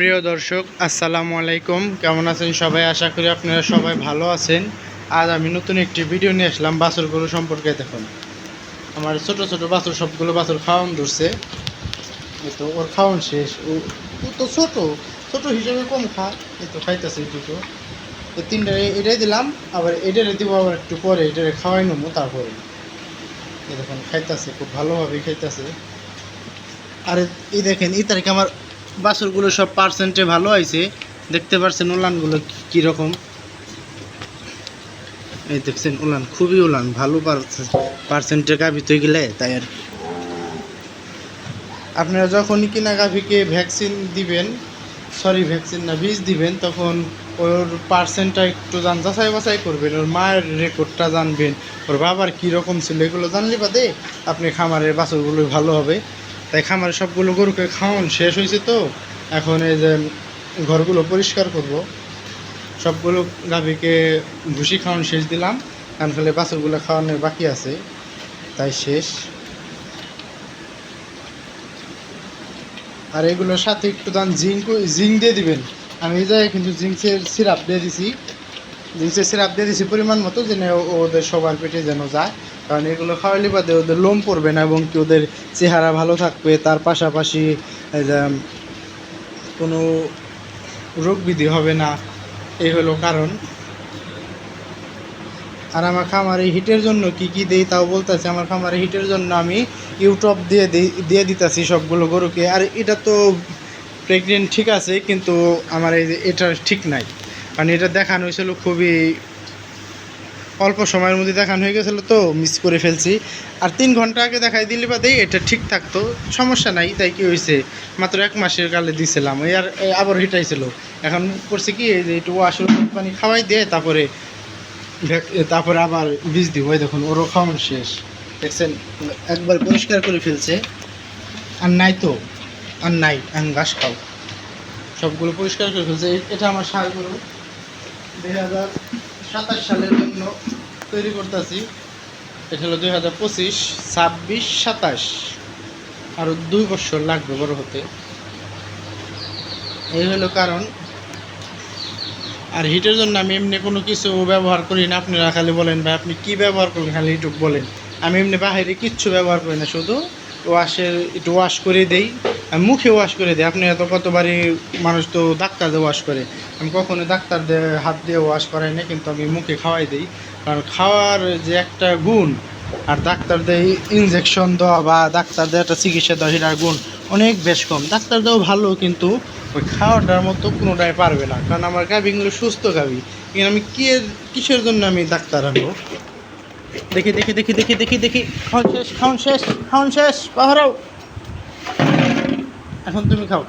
প্রিয় দর্শক, আসসালামু আলাইকুম। কেমন আছেন সবাই? আশা করি আপনারা সবাই ভালো আছেন। আজ আমি নতুন একটি ভিডিও নিয়ে আসলাম বাছুর গরু সম্পর্কে দেখুন। আমার ছোট ছোট বাছুর, সবগুলো বাছুর খাওয়ান ধরছে। তো ওর খাওয়ান শেষ। ও তো ছোট ছোট হিসেবে কম খা। এই তো খাইতেছে দুটো। এই তিনটা এটাই দিলাম, আবার এটারে দিব আবার একটু পরে, এটারে খাওয়াই নেব তারপরে। দেখুন, খাইতেছে, খুব ভালোভাবেই খাইতেছে। আর, এই দেখেন, এই তারিখে আমার বাছুরগুলো সব পার্সেন্টে ভালো হয়েছে দেখতে পাচ্ছেন উলানগুলো কীরকম এই দেখছেন উলান, খুবই উলান, ভালো পার্সেন্টে গাভি তো গেলে তাই আর। আপনারা যখনই কিনা গাভিকে ভ্যাকসিন দিবেন সরি ভ্যাকসিন না, বীজ দিবেন, তখন ওর পার্সেন্টটা একটু জান যাচাই বাছাই করবেন, ওর মায়ের রেকর্ডটা জানবেন, ওর বাবার কী রকম ছিল, এগুলো জানলে বাদে আপনি খামারের বাছুরগুলো ভালো হবে। তাই খামারে সবগুলো গরুকে খাওয়ান শেষ হয়েছে তো। এখন এই যে ঘরগুলো পরিষ্কার করব। সবগুলো গাভীকে ভুসি খাওয়ান শেষ দিলাম। কারণ ফলে বাছুরগুলো খাওয়ানোর বাকি আছে। তাই শেষ। আর এগুলোর সাথে একটু দান জিঙ্ক জিঙ্ক দিয়ে দিবেন। আমি এই জায়গায় কিন্তু জিঙ্কের সিরাপ দিয়ে দিছি। জিঙ্কের সিরাপ দিয়ে দিছি পরিমাণ মতো, যেন ওদের সবার পেটে যেন যায়। কারণ এগুলো খাওয়ালে বাদে ওদের লোম পড়বে না এবং কি ওদের চেহারা ভালো থাকবে। তার পাশাপাশি কোনো রোগ বিধি হবে না। এই হলো কারণ। আর আমার খামারে হিটের জন্য কি কি দেই তাও বলতেছি, আমার খামারে হিটের জন্য আমি ইউটিউব দিয়ে দিয়ে দিতেছি সবগুলো গরুকে। আর এটা তো প্রেগনেন্ট ঠিক আছে, কিন্তু আমার এই যে এটা ঠিক নাই। কারণ এটা দেখানো হয়েছিল খুবই অল্প সময়ের মধ্যে দেখানো হয়ে গেছিল তো মিস করে ফেলছি। আর তিন ঘণ্টা আগে দেখাই দিলে বাদে এটা ঠিক থাকতো, সমস্যা নাই, তাই কি হয়েছে? মাত্র এক মাসের কালে দিছিলাম, এই আর আবার হিটাইছিল। এখন করছে কি যে একটু ওয়াশের পানি খাওয়াই দিয়ে তারপরে তারপরে আবার বীজ দিব। দেখুন, ওরও খাওয়ানো শেষ। দেখছেন, একবার পরিষ্কার করে ফেলছে। আর নাই তো, আর নাই এখন ঘাস খাও। সবগুলো পরিষ্কার করে ফেলছে। এটা আমার সার হাজার সাতাশ সালের জন্য তৈরি করতেছি। এটা হলো দুই হাজার পঁচিশ, ছাব্বিশ, সাতাশ। আরও দুই বছর লাগবে বড় হতে। এই হলো কারণ। আর হিটের জন্য আমি এমনি কোনো কিছু ব্যবহার করি না। আপনারা খালি বলেন, ভাই, আপনি কী ব্যবহার করেন? খালি একটু বলেন। আমি এমনি বাহিরে কিচ্ছু ব্যবহার করি না, শুধু ওয়াশের একটু ওয়াশ করে দেই। মুখে ওয়াশ করে দিই। আপনি এত কতবারই মানুষ তো ডাক্তার দিয়ে ওয়াশ করে। আমি কখনো ডাক্তার হাত দিয়ে ওয়াশ করাই না কিন্তু আমি মুখে খাওয়াই দিই। কারণ খাওয়ার যে একটা গুণ, আর ডাক্তার দেয় ইনজেকশন দেওয়া বা ডাক্তার দেয় একটা চিকিৎসা দেওয়া, সেটার গুণ অনেক বেশ কম। ডাক্তার দেওয়া ভালো, কিন্তু ওই খাওয়াটার মতো কোনোটাই পারবে না। কারণ আমার গাভিগুলো সুস্থ গাভি। কিন্তু আমি কি কিসের জন্য আমি ডাক্তার আনব? দেখি দেখি দেখি দেখি দেখি দেখি। খাওয়ান শেষ খাওয়ান শেষ খাওয়ান শেষ, পাহারাও। এখন তুমি খাও।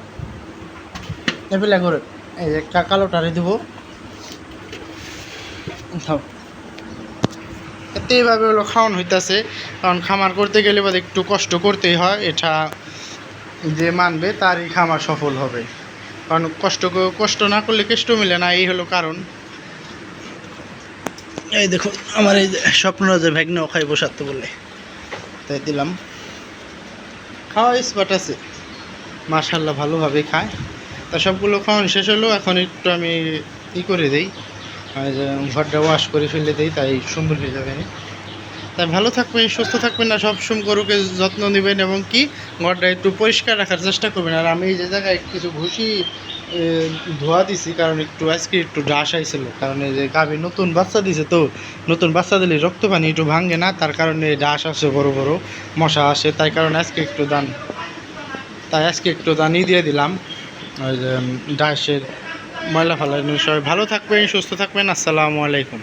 এবেলা করে। এই যে কালোটারে দিব। খাও। এতে এইভাবে হলো খাওয়ান হইতাছে। কারণ খামার করতে গেলে বাদ একটু কষ্ট করতেই হয়। এটা যে মানবে তারই খামার সফল হবে। কারণ কষ্ট কষ্ট না করলে কেষ্ট মিলে না এই হলো কারণ। এই দেখুন আমার এই স্বপ্ন যে ভ্যাগনেও খাই বসাতে বললে তাই দিলাম। খাওয়া স্পট আছে। মার্শাল্লাহ ভালোভাবে খায়। তা সবগুলো খাওয়ানো শেষ হলো, এখন একটু আমি ই করে দিই। ঘরটা ওয়াশ করে ফেলে দিই, তাই সুন্দর হয়ে যাবে। তাই ভালো থাকবেন, সুস্থ থাকবেন না সবসময় গরুকে যত্ন নেবেন এবং কি ঘরটা একটু পরিষ্কার রাখার চেষ্টা করবেন। আর আমি এই যে জায়গায় কিছু ঘুষি ধোয়া দিছি, কারণ একটু আজকে একটু ডাস আইছিল, কারণ এই যে গাভী নতুন বাচ্চা দিছে তো, নতুন বাচ্চা দিলে রক্ত পানি একটু ভাঙে না, তার কারণে ডাস আসে বড় বড়, মশা আসে, তাই কারণে আজকে একটু দান তাই আজকে একটু দানি দিয়ে দিলাম। ওই যে ডাসের ময়লা ফালা সবাই ভালো থাকবেন, সুস্থ থাকবেন। আসসালামু আলাইকুম।